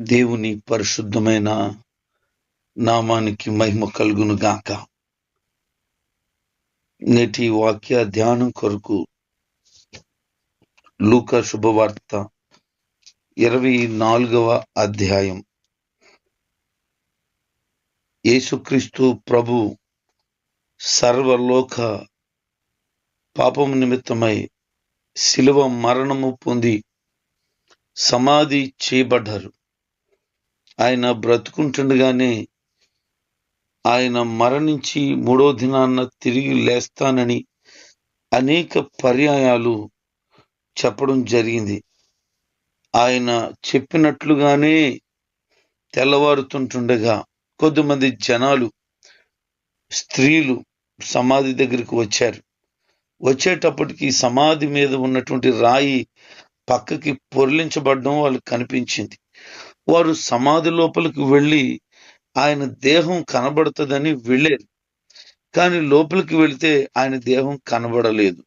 దేవుని పరిశుద్ధమైన నామానికి మహిమ కలుగును గాక. నేటి వాక్య ధ్యానం కొరకు లూక శుభవార్త ఇరవై నాలుగవ అధ్యాయం. యేసుక్రీస్తు ప్రభు సర్వలోక పాపం నిమిత్తమై శిలువ మరణము పొంది సమాధి చేయబడ్డారు. ఆయన బ్రతుకుంటుండగానే ఆయన మరణించి మూడో దినాన్న తిరిగి లేస్తానని అనేక పర్యాయాలు చెప్పడం జరిగింది. ఆయన చెప్పినట్లుగానే తెల్లవారుతుంటుండగా కొద్దిమంది జనాలు స్త్రీలు సమాధి దగ్గరికి వచ్చారు. వచ్చేటప్పటికి సమాధి మీద ఉన్నటువంటి రాయి పక్కకి పొరలించబడడం వాళ్ళకి కనిపించింది. వారు సమాధి లోపలికి వెళ్ళి ఆయన దేహం కనబడుతుందని వెళ్ళారు కానీ లోపలికి వెళితే ఆయన దేహం కనబడలేదు.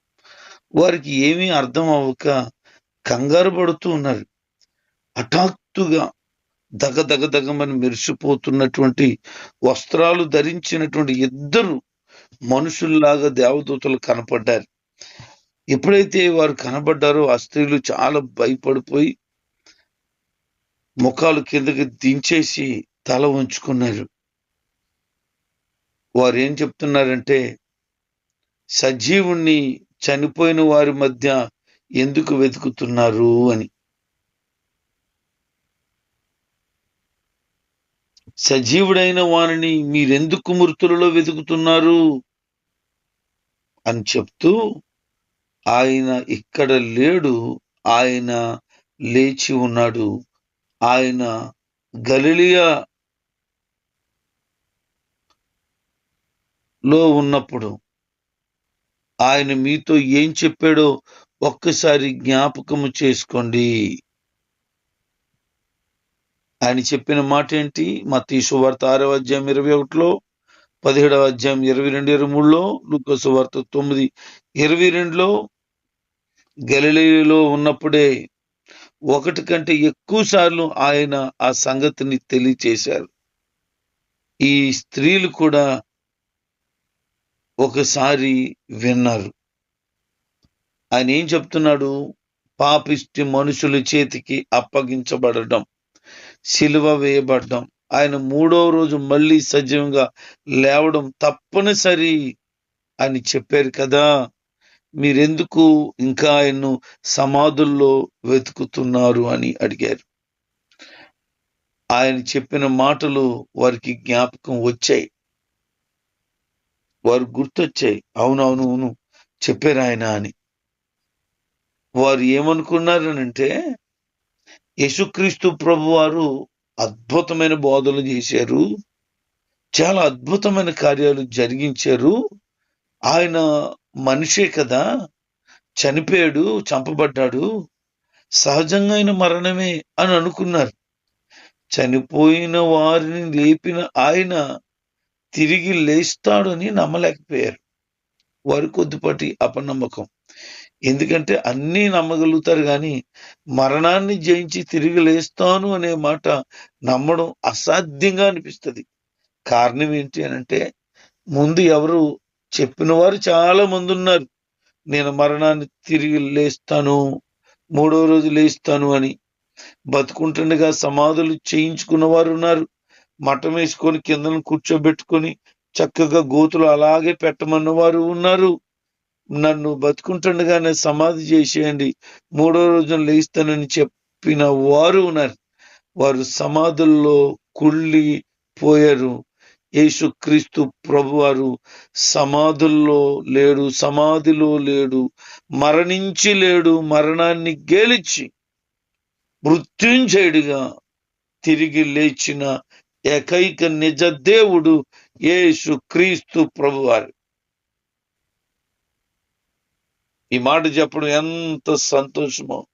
వారికి ఏమీ అర్థం అవ్వక కంగారు పడుతూ ఉన్నారు. హఠాత్తుగా దగ దగ దగమని మెరిసిపోతున్నటువంటి వస్త్రాలు ధరించినటువంటి ఇద్దరు మనుషుల్లాగా దేవదూతలు కనపడ్డారు. ఎప్పుడైతే వారు కనబడ్డారో ఆ స్త్రీలు చాలా భయపడిపోయి ముఖాలు కిందకి దించేసి తల ఉంచుకున్నారు. వారు ఏం చెప్తున్నారంటే సజీవుణ్ణి చనిపోయిన వారి మధ్య ఎందుకు వెతుకుతున్నారు? అని. సజీవుడైన వారిని మీరెందుకు మృతులలో వెతుకుతున్నారు? అని చెప్తూ ఆయన ఇక్కడ లేడు ఆయన లేచి ఉన్నాడు. ఆయన గలిలియా లో ఉన్నప్పుడు ఆయన మీతో ఏం చెప్పాడో ఒక్కసారి జ్ఞాపకము చేసుకోండి. ఆయన చెప్పిన మాట ఏంటి? మా తీసువార్త ఆరవ అధ్యాయం ఇరవై ఒకటిలో పదిహేడవ అధ్యాయం ఇరవై రెండు ఇరవై మూడులో లుకసు వార్త తొమ్మిది ఇరవై రెండులో గలిలీలో ఉన్నప్పుడే ఒకటి కంటే ఎక్కువ సార్లు ఆయన ఆ సంగతిని తెలియచేశారు. ఈ స్త్రీలు కూడా ఒకసారి విన్నారు. ఆయన ఏం చెప్తున్నాడు? పాపిష్టి మనుషుల చేతికి అప్పగించబడడం సిలువ వేయబడడం ఆయన మూడో రోజు మళ్ళీ సజీవంగా లేవడం తప్పనిసరి అని చెప్పారు కదా. మీరెందుకు ఇంకా ఆయన్ను సమాధుల్లో వెతుకుతున్నారు అని అడిగారు. ఆయన చెప్పిన మాటలు వారికి జ్ఞాపకం వచ్చాయి. వారు గుర్తొచ్చాయి. అవునవును అవును చెప్పారు ఆయన అని. వారు ఏమనుకున్నారనంటే యేసుక్రీస్తు ప్రభు వారు అద్భుతమైన బోధలు చేశారు చాలా అద్భుతమైన కార్యాలు జరిగించారు. ఆయన మనిషే కదా. చనిపోయాడు చంపబడ్డాడు. సహజంగా మరణమే అని అనుకున్నారు. చనిపోయిన వారిని లేపిన ఆయన తిరిగి లేస్తాడని నమ్మలేకపోయారు. వారి కొద్దిపాటి అపనమ్మకం. ఎందుకంటే అన్నీ నమ్మగలుగుతారు కానీ మరణాన్ని జయించి తిరిగి లేస్తాను అనే మాట నమ్మడం అసాధ్యంగా అనిపిస్తుంది. కారణం ఏంటి అని అంటే ముందు ఎవరు చెప్పిన వారు చాలా మంది ఉన్నారు నేను మరణాన్ని తిరిగి లేస్తాను మూడో రోజు లేస్తాను అని. బతుకుంటుండగా సమాధులు చేయించుకున్న వారు ఉన్నారు. మఠం వేసుకొని కిందను కూర్చోబెట్టుకొని చక్కగా గోతులు అలాగే పెట్టమన్న వారు ఉన్నారు. నన్ను బతుకుంటుండగానే సమాధి చేసేయండి మూడో రోజున లేస్తానని చెప్పిన వారు ఉన్నారు. వారు సమాధుల్లో కుళ్ళి పోయారు యేసుక్రీస్తు ప్రభువారు సమాధుల్లో లేడు సమాధిలో లేడు మరణించి లేడు మరణాన్ని గెలిచి మృత్యుంజయుడిగా తిరిగి లేచిన ఏకైక నిజ దేవుడు యేసు క్రీస్తు ప్రభువారు. ఈ మాట చెప్పడం ఎంత సంతోషమో.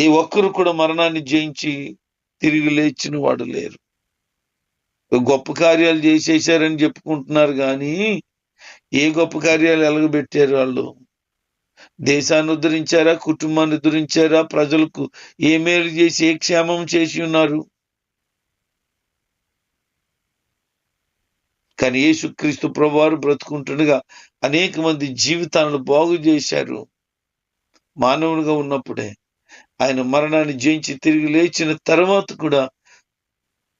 ఈ ఒక్కరు కూడా మరణాన్ని జయించి తిరిగి లేచిన వాడు లేరు. గొప్ప కార్యాలు చేసేసారని చెప్పుకుంటున్నారు కానీ ఏ గొప్ప కార్యాలు ఎలగబెట్టారు వాళ్ళు? దేశాన్ని ఉద్ధరించారా? కుటుంబాన్ని ఉద్ధరించారా? ప్రజలకు ఏ మేలు చేసి ఏ క్షేమం చేసి ఉన్నారు? కానీ యేసుక్రీస్తు ప్రభువారు బ్రతుకుంటుండగా అనేక మంది జీవితాలను బాగు చేశారు. మానవునిగా ఉన్నప్పుడే ఆయన మరణాన్ని జయించి తిరిగి లేచిన తర్వాత కూడా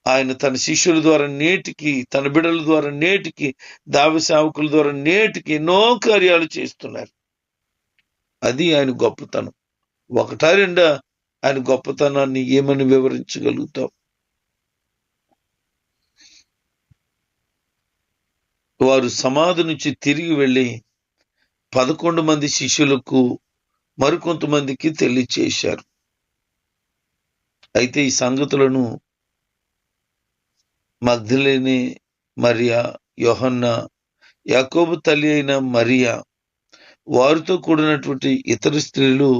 ఆయన తన శిష్యుల ద్వారా నేటికి తన బిడల ద్వారా నేటికి దావి సేవకుల ద్వారా నేటికి ఎన్నో కార్యాలు చేస్తున్నారు. అది ఆయన గొప్పతనం. ఒకటా రెండా ఆయన గొప్పతనాన్ని ఏమని వివరించగలుగుతాం? వారు సమాధి నుంచి తిరిగి వెళ్ళి పదకొండు మంది శిష్యులకు మరికొంతమందికి తెలియచేశారు. అయితే ఈ సంగతులను మగ్ధలేని మరియా యోహన్న యాకోబు తల్లి అయిన మరియా వారితో కూడినటువంటి ఇతర స్త్రీలు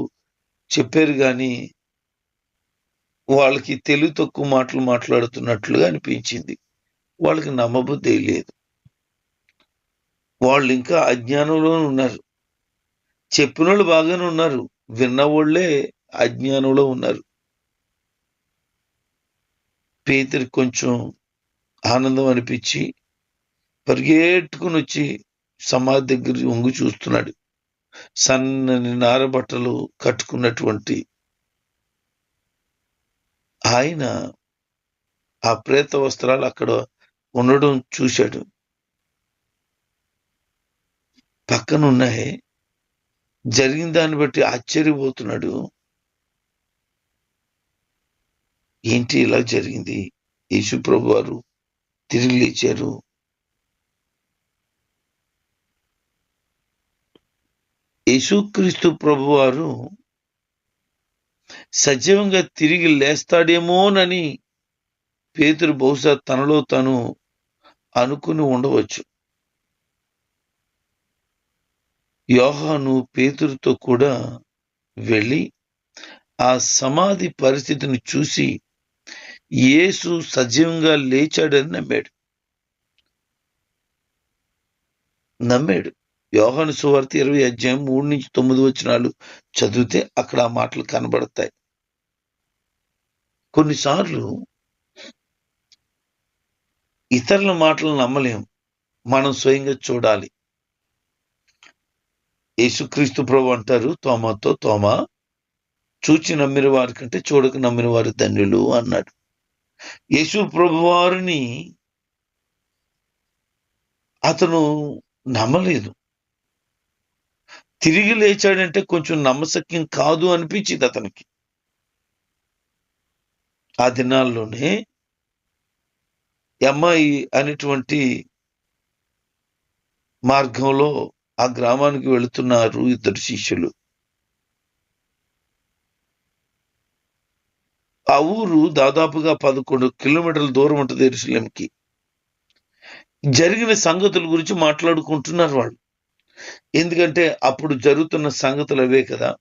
చెప్పారు కానీ వాళ్ళకి తెలివి తక్కువ మాటలు మాట్లాడుతున్నట్లుగా అనిపించింది. వాళ్ళకి నమ్మబుద్ధి లేదు. వాళ్ళు ఇంకా అజ్ఞానంలో ఉన్నారు. చెప్పిన వాళ్ళు బాగానే ఉన్నారు. విన్నవాళ్ళే అజ్ఞానంలో ఉన్నారు. పేదరి కొంచెం ఆనందం అనిపించి పరిగెట్టుకుని వచ్చి సమాధి దగ్గర వంగు చూస్తున్నాడు. సన్నని నారబట్టలు కట్టుకున్నటువంటి ఆయన ఆ ప్రేత వస్త్రాలు అక్కడ ఉండడం చూశాడు. పక్కన ఉన్నాయి జరిగిన దాన్ని బట్టి ఆశ్చర్యపోతున్నాడు. ఏంటి ఇలా జరిగింది? యేసుప్రభు వారు తిరిగి లేచారు యేసుక్రీస్తు ప్రభువారు సజీవంగా తిరిగి లేస్తాడేమోనని పేతురు బహుశా తనలో తను అనుకుని ఉండవచ్చు. యోహాను పేతురుతో కూడా వెళ్ళి ఆ సమాధి పరిస్థితిని చూసి యేసు సజీవంగా లేచాడని నమ్మాడు. నమ్మాడు. యోహాను సువార్త ఇరవై అధ్యాయం మూడు నుంచి తొమ్మిది వచ్చినాలు చదివితే అక్కడ ఆ మాటలు కనబడతాయి. కొన్నిసార్లు ఇతరుల మాటలు నమ్మలేం. మనం స్వయంగా చూడాలి. యేసుక్రీస్తు ప్రభు అంటారు తోమాతో తోమ చూచి నమ్మిన వారి కంటే చూడక నమ్మిన వారు ధన్యులు అన్నాడు. యేసు ప్రభువారిని అతను నమ్మలేదు. తిరిగి లేచాడంటే కొంచెం నమ్మశక్యం కాదు అనిపించింది అతనికి. ఆ దినాల్లోనే అమ్మాయి అనేటువంటి మార్గంలో ఆ గ్రామానికి వెళుతున్నారు ఇద్దరు శిష్యులు. ఆ ఊరు దాదాపుగా పదకొండు కిలోమీటర్ల దూరం ఉంటుంది ఎరుసలేంకి. జరిగిన సంగతుల గురించి మాట్లాడుకుంటున్నారు వాళ్ళు. ఎందుకంటే అప్పుడు జరుగుతున్న సంగతులు అవే కదా.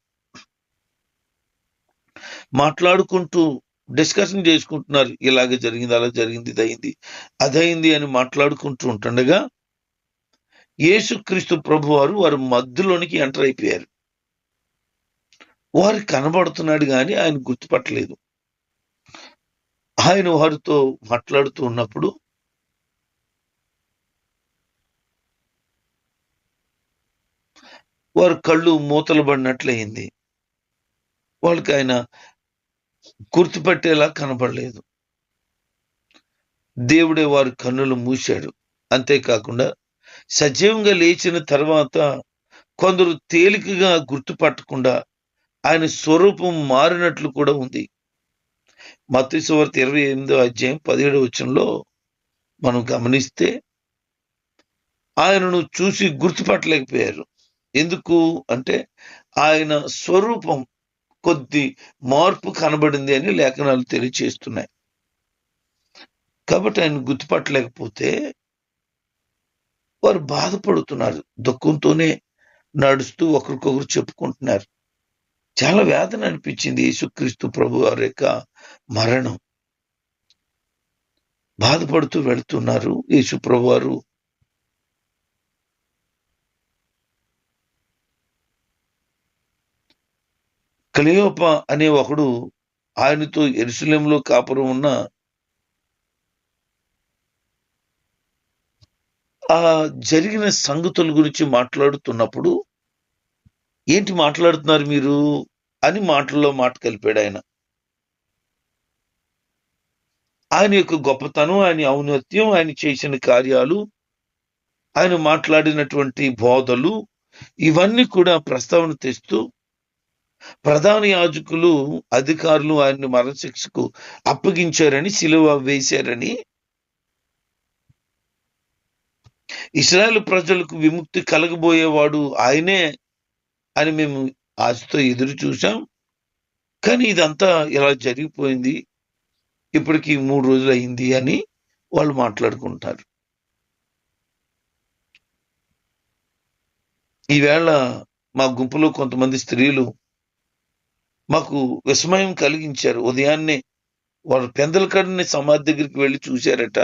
మాట్లాడుకుంటూ డిస్కషన్ చేసుకుంటున్నారు. ఇలాగ జరిగింది అలా జరిగింది ఇది అయింది అదైంది అని మాట్లాడుకుంటూ ఉంటుండగా యేసుక్రీస్తు ప్రభు వారు వారి మధ్యలోనికి ఎంటర్ అయిపోయారు. వారికి కనబడుతున్నాడు కానీ ఆయన గుర్తుపట్టలేదు. ఆయన వారితో మాట్లాడుతూ ఉన్నప్పుడు వారి కళ్ళు మూతలు పడినట్లయింది. వాళ్ళకి ఆయన గుర్తుపట్టేలా కనబడలేదు దేవుడే వారి కన్నులు మూశాడు. అంతేకాకుండా సజీవంగా లేచిన తర్వాత కొందరు తేలికగా గుర్తుపట్టకుండా ఆయన స్వరూపం మారినట్లు కూడా ఉంది. మత్స్యవార్త ఇరవై ఎనిమిదో అధ్యాయం పదిహేడు వచ్చంలో మనం గమనిస్తే ఆయనను చూసి గుర్తుపట్టలేకపోయారు. ఎందుకు అంటే ఆయన స్వరూపం కొద్ది మార్పు కనబడింది అని లేఖనాలు తెలియచేస్తున్నాయి. కాబట్టి ఆయన గుర్తుపట్టలేకపోతే వారు బాధపడుతున్నారు. దుఃఖంతోనే నడుస్తూ ఒకరికొకరు చెప్పుకుంటున్నారు. చాలా వేదన అనిపించింది యేసుక్రీస్తు ప్రభు వారి యొక్క మరణం. బాధపడుతూ వెళుతున్నారు యేసు ప్రభు వారు. కలియోప అనే ఒకడు ఆయనతో ఎరుసలేంలో కాపురం ఉన్న ఆ జరిగిన సంగతుల గురించి మాట్లాడుతున్నప్పుడు ఏంటి మాట్లాడుతున్నారు మీరు? అని మాటల్లో మాట కలిపాడు ఆయన. ఆయన యొక్క గొప్పతనం ఆయన ఔన్నత్యం ఆయన చేసిన కార్యాలు ఆయన మాట్లాడినటువంటి బోధలు ఇవన్నీ కూడా ప్రస్తావన తెస్తూ ప్రధాన యాజకులు అధికారులు ఆయన్ని మరణశిక్షకు అప్పగించారని సిలువ వేశారని ఇస్రాయల్ ప్రజలకు విముక్తి కలగబోయేవాడు ఆయనే అని మేము ఆశతో ఎదురు చూసాం కానీ ఇదంతా ఇలా జరిగిపోయింది? ఇప్పటికి మూడు రోజులు అయింది అని వాళ్ళు మాట్లాడుకుంటారు. ఈవేళ మా గుంపులో కొంతమంది స్త్రీలు మాకు విస్మయం కలిగించారు. ఉదయాన్నే వారు పెందలకడిని సమాధి దగ్గరికి వెళ్ళి చూశారట.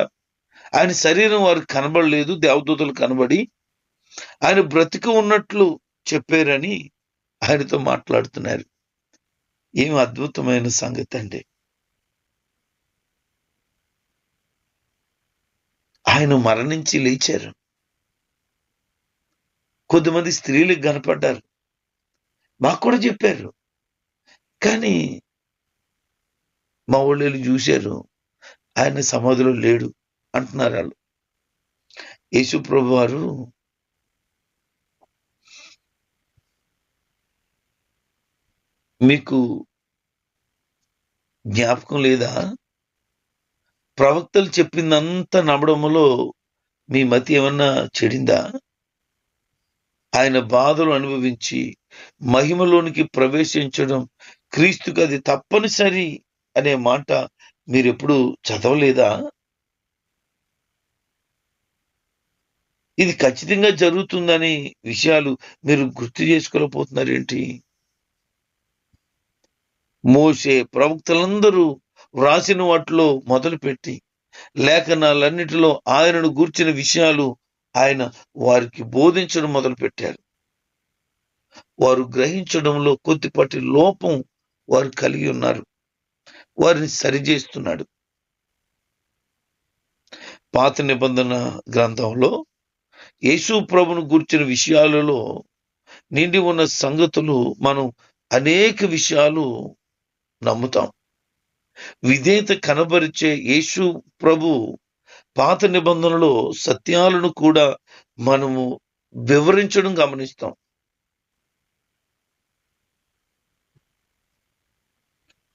ఆయన శరీరం వారికి కనబడలేదు దేవదూతలు కనబడి. ఆయన బ్రతికి ఉన్నట్లు చెప్పారని ఆయనతో మాట్లాడుతున్నారు. ఏం అద్భుతమైన సంగతి అండి. ఆయన మరణించి లేచారు. కొద్దిమంది స్త్రీలకు కనపడ్డారు. మాకు కూడా చెప్పారు. కానీ మా వాళ్ళు చూశారు. ఆయన సమాధిలో లేడు అంటున్నారు వాళ్ళు. యేసు ప్రభు వారు మీకు జ్ఞాపకం లేదా? ప్రవక్తలు చెప్పిందంతా నమ్మడంలో మీ మతి ఏమన్నా చెడిందా? ఆయన బాధలు అనుభవించి మహిమలోనికి ప్రవేశించడం క్రీస్తుకు అది తప్పనిసరి అనే మాట మీరెప్పుడు చదవలేదా? ఇది ఖచ్చితంగా జరుగుతుందని విషయాలు మీరు గుర్తు చేసుకోలేకపోతున్నారేంటి? మోసే ప్రవక్తలందరూ వ్రాసిన వాటిలో మొదలుపెట్టి లేఖనాలన్నిటిలో ఆయనను గూర్చిన విషయాలు ఆయన వారికి బోధించడం మొదలుపెట్టారు. వారు గ్రహించడంలో కొద్దిపాటి లోపం వారు కలిగి ఉన్నారు. వారిని సరిచేస్తున్నాడు. పాత నిబంధన గ్రంథంలో యేసు ప్రభును గూర్చిన విషయాలలో నిండి ఉన్న సంగతులు మనం అనేక విషయాలు నమ్ముతాం. విధేయత కనబరిచే యేసు ప్రభు పాత నిబంధనలో సత్యాలను కూడా మనము వివరించడం గమనిస్తాం.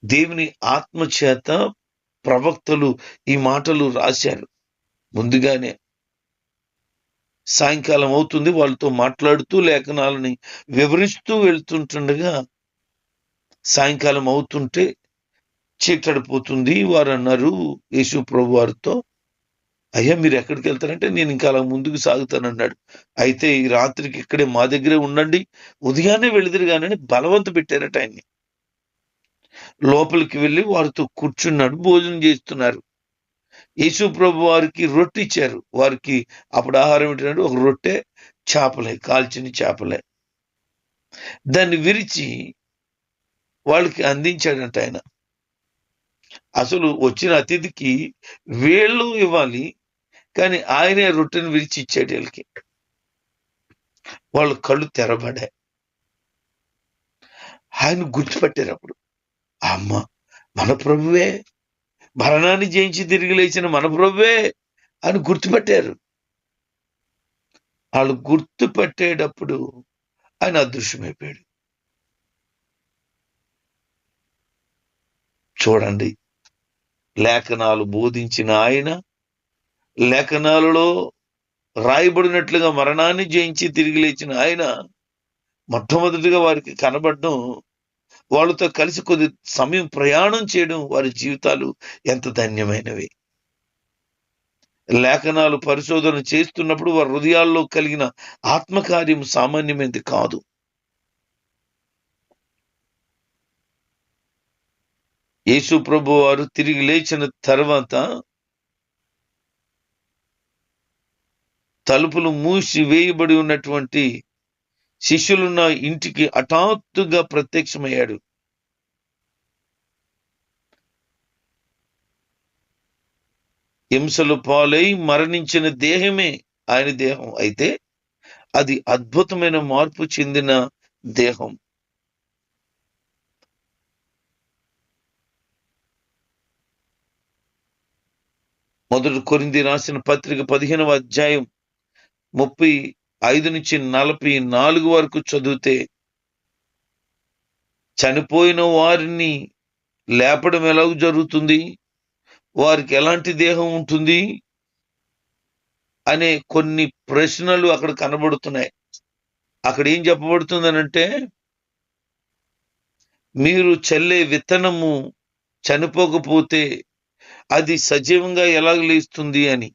దేవుని ఆత్మ చేత ప్రవక్తలు ఈ మాటలు రాశారు. ముందుగానే సాయంకాలం అవుతుంది వాళ్ళతో మాట్లాడుతూ లేఖనాలని వివరిస్తూ వెళ్తుంటుండగా సాయంకాలం అవుతుంటే చీకటిపోతుంది వారు అన్నారు యేసు ప్రభు వారితో అయ్యా మీరు ఎక్కడికి వెళ్తారంటే నేను ఇంకా అలా ముందుకు సాగుతానన్నాడు అయితే ఈ రాత్రికి ఇక్కడే మా దగ్గరే ఉండండి ఉదయాన్నే వెళుదురు కానీ బలవంత పెట్టారట ఆయన్ని. లోపలికి వెళ్ళి వారితో కూర్చున్నాడు భోజనం చేస్తున్నారు. యేసు ప్రభు వారికి రొట్టె ఇచ్చారు. వారికి అప్పుడు ఆహారం ఏంటంటే ఒక రొట్టె చేపలే కాల్చిన చేపలే. దాన్ని విరిచి వాళ్ళకి అందించాడంట ఆయన. అసలు వచ్చిన అతిథికి వేళ్ళు ఇవ్వాలి కానీ ఆయనే రొట్టెను విరిచి ఇచ్చాడు వీళ్ళకి. వాళ్ళు కళ్ళు తెరబడాయి. ఆయన గుర్తుపట్టారు అప్పుడు. అమ్మ మన ప్రభువే మరణాన్ని జయించి తిరిగి లేచిన మన ప్రభువే అని గుర్తుపట్టారు. వాళ్ళు గుర్తుపట్టేటప్పుడు ఆయన అదృశ్యమైపోయాడు. చూడండి. లేఖనాలు బోధించిన ఆయన లేఖనాలలో రాయబడినట్లుగా మరణాన్ని జయించి తిరిగి లేచిన ఆయన మొట్టమొదటిగా వారికి కనబడడం వాళ్ళతో కలిసి కొద్ది సమయం ప్రయాణం చేయడం వారి జీవితాలు ఎంత ధన్యమైనవి. లేఖనాలు పరిశోధన చేస్తున్నప్పుడు వారి హృదయాల్లో కలిగిన ఆత్మకార్యం సామాన్యమైనది కాదు. యేసు ప్రభు వారు తిరిగి లేచిన తర్వాత తలుపులు మూసి వేయబడి ఉన్నటువంటి శిష్యులున్న ఇంటికి హఠాత్తుగా ప్రత్యక్షమయ్యాడు. హింసలు పాలై మరణించిన దేహమే ఆయన దేహం. అయితే అది అద్భుతమైన మార్పు చెందిన దేహం. మొదటి కొరింది రాసిన పత్రిక పదిహేనవ అధ్యాయం ముప్పై ఐదు నుంచి నలభై నాలుగు వరకు చదివితే చనిపోయిన వారిని లేపడం ఎలా జరుగుతుంది? వారికి ఎలాంటి దేహం ఉంటుంది? అనే కొన్ని ప్రశ్నలు అక్కడ కనబడుతున్నాయి. అక్కడ ఏం చెప్పబడుతుందనంటే మీరు చల్లే విత్తనము చనిపోకపోతే అది సజీవంగా ఎలా లేస్తుంది అని.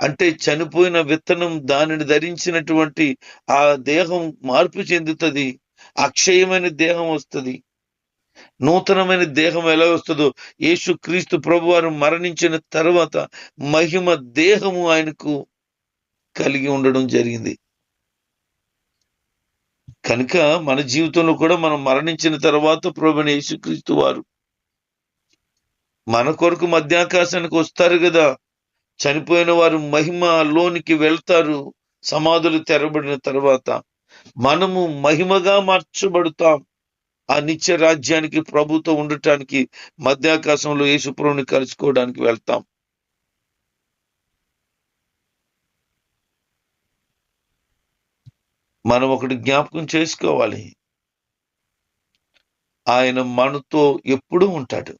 అంటే చనిపోయిన విత్తనం దానిని ధరించినటువంటి ఆ దేహం మార్పు చెందుతుంది అక్షయమైన దేహం వస్తుంది. నూతనమైన దేహం ఎలా వస్తుందో యేసు క్రీస్తు ప్రభు వారు మరణించిన తర్వాత మహిమ దేహము ఆయనకు కలిగి ఉండడం జరిగింది. కనుక మన జీవితంలో కూడా మనం మరణించిన తర్వాత ప్రభుని యేసుక్రీస్తు వారు మన కొరకు మధ్యాకాశానికి వస్తారు కదా. చనిపోయిన వారు మహిమలోనికి వెళ్తారు. సమాధులు తెరబడిన తర్వాత మనము మహిమగా మార్చబడతాం. ఆ నిత్య రాజ్యానికి ప్రభుతో ఉండటానికి మధ్యాకాశంలో యేసుప్రభుని కలుసుకోవడానికి వెళ్తాం. మనం ఒకటి జ్ఞాపకం చేసుకోవాలి. ఆయన మనతో ఎప్పుడూ ఉంటాడు.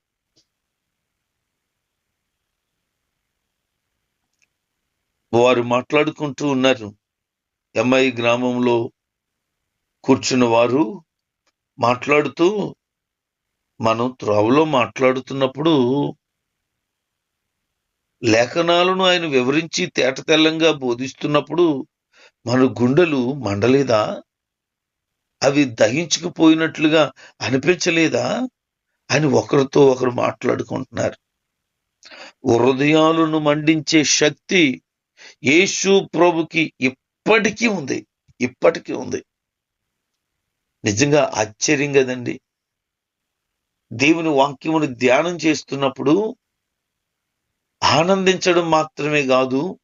వారు మాట్లాడుకుంటూ ఉన్నారు. ఎంఐ గ్రామంలో కూర్చున్న వారు మాట్లాడుతూ మనం త్రోవలో మాట్లాడుతున్నప్పుడు లేఖనాలను ఆయన వివరించి తేట తెల్లంగా బోధిస్తున్నప్పుడు మన గుండెలు మండలేదా? అవి దహించుకుపోయినట్లుగా అనిపించలేదా? అని ఒకరితో ఒకరు మాట్లాడుకుంటున్నారు. హృదయాలను మండించే శక్తి యేసు ప్రభుకి ఇప్పటికీ ఉంది. ఇప్పటికీ ఉంది. నిజంగా ఆశ్చర్యం కదండి దేవుని వాక్యమును ధ్యానం చేస్తున్నప్పుడు ఆనందించడం మాత్రమే కాదు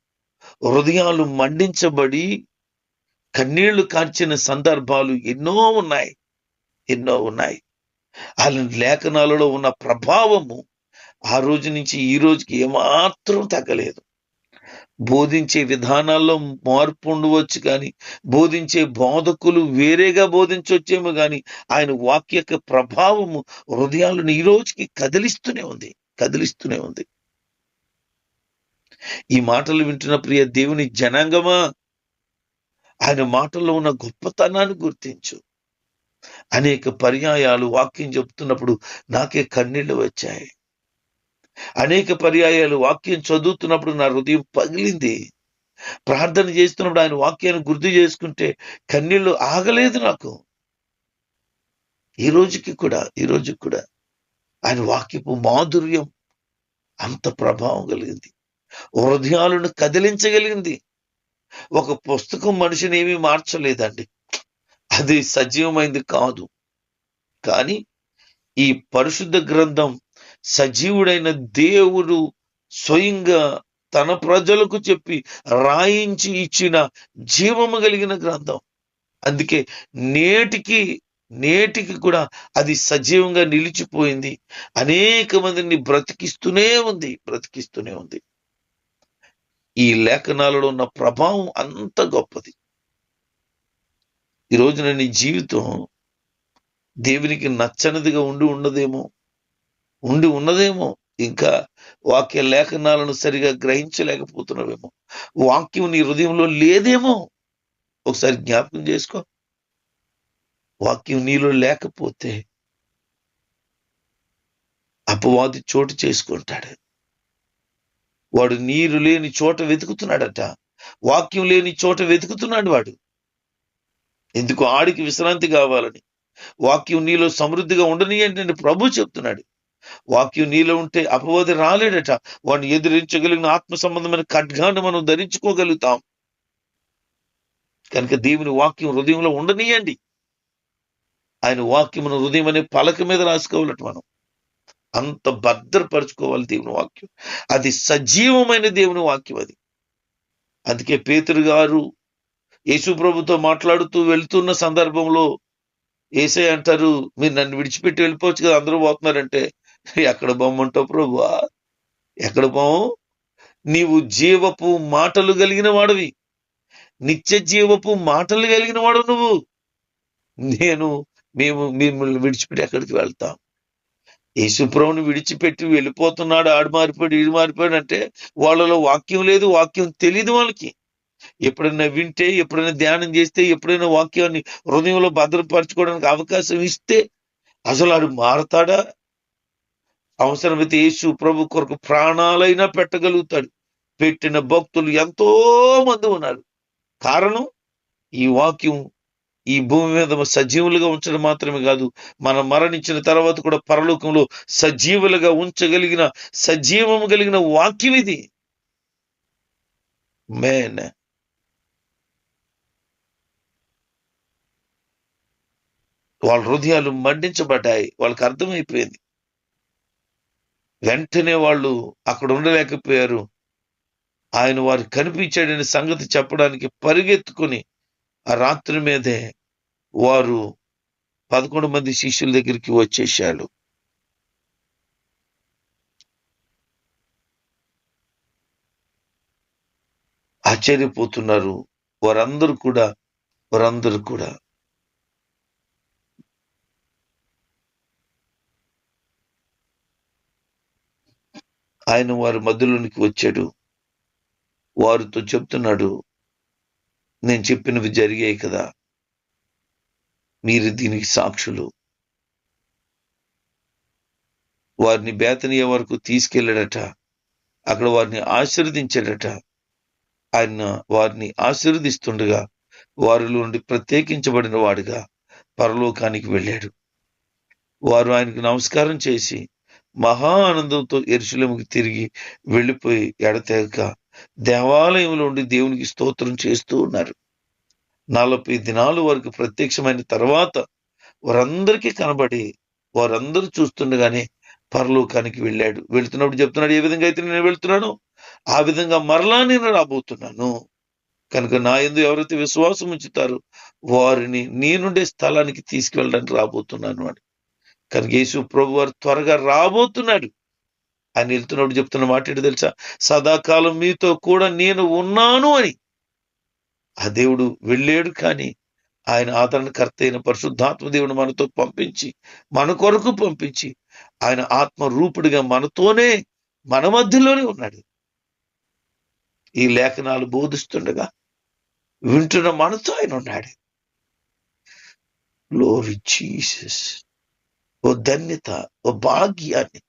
హృదయాలు మండించబడి కన్నీళ్ళు కార్చిన సందర్భాలు ఎన్నో ఉన్నాయి. ఎన్నో ఉన్నాయి. వాళ్ళ లేఖనాలలో ఉన్న ప్రభావము ఆ రోజు నుంచి ఈ రోజుకి ఏమాత్రం తగ్గలేదు. బోధించే విధానాల్లో మార్పు ఉండవచ్చు కానీ బోధించే బోధకులు వేరేగా బోధించవచ్చేమో కానీ ఆయన వాక్య ప్రభావము హృదయాలను ఈ రోజుకి కదిలిస్తూనే ఉంది కదిలిస్తూనే ఉంది. ఈ మాటలు వింటున్న ప్రియ దేవుని జనాంగమా ఆయన మాటల్లో ఉన్న గొప్పతనాన్ని గుర్తించు. అనేక పర్యాయాలు వాక్యం చెప్తున్నప్పుడు నాకే కన్నీళ్ళు వచ్చాయి. అనేక పర్యాయాలు వాక్యం చదువుతున్నప్పుడు నా హృదయం పగిలింది. ప్రార్థన చేస్తున్నప్పుడు ఆయన వాక్యాన్ని గుర్తు చేసుకుంటే కన్నీళ్ళు ఆగలేదు నాకు. ఈ రోజుకి కూడా ఈ రోజుకి కూడా ఆయన వాక్యపు మాధుర్యం అంత ప్రభావం కలిగింది. హృదయాలను కదిలించగలిగింది. ఒక పుస్తకం మనిషిని ఏమీ మార్చలేదండి. అది సజీవమైంది కాదు. కానీ ఈ పరిశుద్ధ గ్రంథం సజీవుడైన దేవుడు స్వయంగా తన ప్రజలకు చెప్పి రాయించి ఇచ్చిన జీవము కలిగిన గ్రంథం. అందుకే నేటికి నేటికి కూడా అది సజీవంగా నిలిచిపోయింది. అనేక మందిని బ్రతికిస్తూనే ఉంది బ్రతికిస్తూనే ఉంది. ఈ లేఖనాలలో ఉన్న ప్రభావం అంత గొప్పది. ఈ నీ జీవితం దేవునికి నచ్చనిదిగా ఉండి ఉండదేమో? ఉండి ఉన్నదేమో. ఇంకా వాక్య లేఖనాలను సరిగా గ్రహించలేకపోతున్నావేమో. వాక్యం నీ హృదయంలో లేదేమో. ఒకసారి జ్ఞాపకం చేసుకో. వాక్యం నీలో లేకపోతే అపవాది చోటు చేసుకుంటాడు. వాడు నీరు లేని చోట వెతుకుతున్నాడట. వాక్యం లేని చోట వెతుకుతున్నాడు వాడు. ఎందుకు ఆడికి విశ్రాంతి కావాలని? వాక్యం నీలో సమృద్ధిగా ఉండని అంటే ప్రభు చెప్తున్నాడు. వాక్యం నీలో ఉంటే అపవాది రాలేడట. వాడిని ఎదిరించగలిగిన ఆత్మ సంబంధమైన ఖడ్గాన్ని మనం ధరించుకోగలుగుతాం. కనుక దేవుని వాక్యం హృదయంలో ఉండనీయండి. ఆయన వాక్యమును హృదయం అనే పలక మీద రాసుకోవాలట మనం. అంత భద్రపరుచుకోవాలి దేవుని వాక్యం. అది సజీవమైన దేవుని వాక్యం అది. అందుకే పేతురు గారు యేసు ప్రభుతో మాట్లాడుతూ వెళ్తున్న సందర్భంలో ఏసై అంటారు మీరు నన్ను విడిచిపెట్టి వెళ్ళిపోవచ్చు కదా అందరూ పోతున్నారంటే ఎక్కడ బొమ్మంటావు ప్రభువా ఎక్కడ బొమ్మ? నీవు జీవపు మాటలు కలిగిన వాడివి. నిత్య జీవపు మాటలు కలిగిన వాడు నువ్వు. నేను మేము మిమ్మల్ని విడిచిపెట్టి ఎక్కడికి వెళ్తాం? యేసుప్రభుని విడిచిపెట్టి వెళ్ళిపోతున్నాడు. ఆడు మారిపోయాడు ఈడు మారిపోయాడు అంటే వాళ్ళలో వాక్యం లేదు వాక్యం తెలియదు వాళ్ళకి. ఎప్పుడైనా వింటే ఎప్పుడైనా ధ్యానం చేస్తే ఎప్పుడైనా వాక్యాన్ని హృదయంలో భద్రపరచుకోవడానికి అవకాశం ఇస్తే అసలు ఆడు మారతాడా? అవసరమైతే యేసు ప్రభు కొరకు ప్రాణాలైనా పెట్టగలుగుతాడు. పెట్టిన భక్తులు ఎంతో మంది ఉన్నారు. కారణం ఈ వాక్యం ఈ భూమి మీద సజీవులుగా ఉంచడం మాత్రమే కాదు మనం మరణించిన తర్వాత కూడా పరలోకంలో సజీవులుగా ఉంచగలిగిన సజీవము కలిగిన వాక్యం ఇది. మేన్ వాళ్ళ హృదయాలు మండించబడ్డాయి. వాళ్ళకి అర్థమైపోయింది. వెంటనే వాళ్ళు అక్కడ ఉండలేకపోయారు. ఆయన వారు కనిపించాడని సంగతి చెప్పడానికి పరిగెత్తుకుని ఆ రాత్రి మీదే వారు పదకొండు మంది శిష్యుల దగ్గరికి వచ్చేసాడు ఆశ్చర్యపోతున్నారు వారందరూ కూడా వారందరూ కూడా. ఆయన వారి మధ్యలోనికి వచ్చాడు. వారితో చెప్తున్నాడు నేను చెప్పినవి జరిగాయి కదా. మీరు దీనికి సాక్షులు. వారిని బేతనీయ వరకు తీసుకెళ్ళాడట. అక్కడ వారిని ఆశీర్వదించాడట. ఆయన వారిని ఆశీర్వదిస్తుండగా వారిలో నుండి ప్రత్యేకించబడిన వాడుగా పరలోకానికి వెళ్ళాడు. వారు ఆయనకు నమస్కారం చేసి మహా ఆనందంతో ఎరుశలేముకి తిరిగి వెళ్ళిపోయి ఎడతెగక దేవాలయంలో ఉండి దేవునికి స్తోత్రం చేస్తూ ఉన్నారు. నలభై దినాల వరకు ప్రత్యక్షమైన తర్వాత వారందరికీ కనబడి వారందరూ చూస్తుండగానే పరలోకానికి వెళ్ళాడు. వెళ్తున్నప్పుడు చెప్తున్నాడు ఏ విధంగా అయితే నేను వెళ్తున్నాను ఆ విధంగా మరలా నేను రాబోతున్నాను. కనుక నా ఎందు ఎవరైతే విశ్వాసం ఉంచుతారో వారిని నేనుండే స్థలానికి తీసుకువెళ్ళడానికి రాబోతున్నాను అని కనుక యేసు ప్రభు వారు త్వరగా రాబోతున్నాడు. ఆయన వెళ్తున్నప్పుడు చెప్తున్న మాట ఏంటి తెలుసా? సదాకాలం మీతో కూడా నేను ఉన్నాను అని. ఆ దేవుడు వెళ్ళాడు కానీ ఆయన ఆదరణకర్త అయిన పరిశుద్ధాత్మ దేవుడు మనతో పంపించి మన కొరకు పంపించి ఆయన ఆత్మ రూపుడిగా మనతోనే మన మధ్యలోనే ఉన్నాడు. ఈ లేఖనాలు బోధిస్తుండగా వింటున్న మనతో ఆయన ఉన్నాడు. లోరి జీసస్ ఓ ధన్యత ఓ భాగ్యాన్ని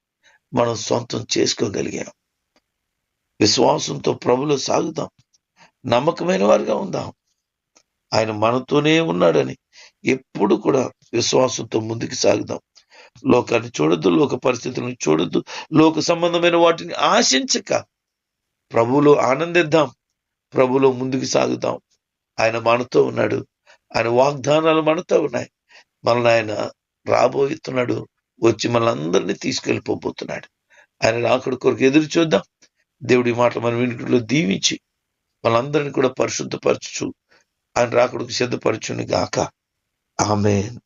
మనం సొంతం చేసుకోగలిగాం. విశ్వాసంతో ప్రభులు సాగుదాం. నమ్మకమైన వారిగా ఉందాం. ఆయన మనతోనే ఉన్నాడని ఎప్పుడు కూడా విశ్వాసంతో ముందుకు సాగుదాం. లోకాన్ని చూడొద్దు లోక పరిస్థితులను చూడొద్దు లోక సంబంధమైన వాటిని ఆశించక ప్రభువులో ఆనందిద్దాం. ప్రభులో ముందుకు సాగుదాం. ఆయన మనతో ఉన్నాడు. ఆయన వాగ్దానాలు మనతో ఉన్నాయి. మనల్ని ఆయన రాబోతున్నాడు వచ్చి మనల్ని తీసుకెళ్ళిపోబోతున్నాడు. ఆయన రాకడ కొరకు ఎదురు చూద్దాం. దేవుడి మాటలు మనం వెనుకలో దీవించి మనందరిని కూడా పరిశుద్ధపరచు ఆయన రాకడకు సిద్ధపరచుని గాక. ఆమెన్.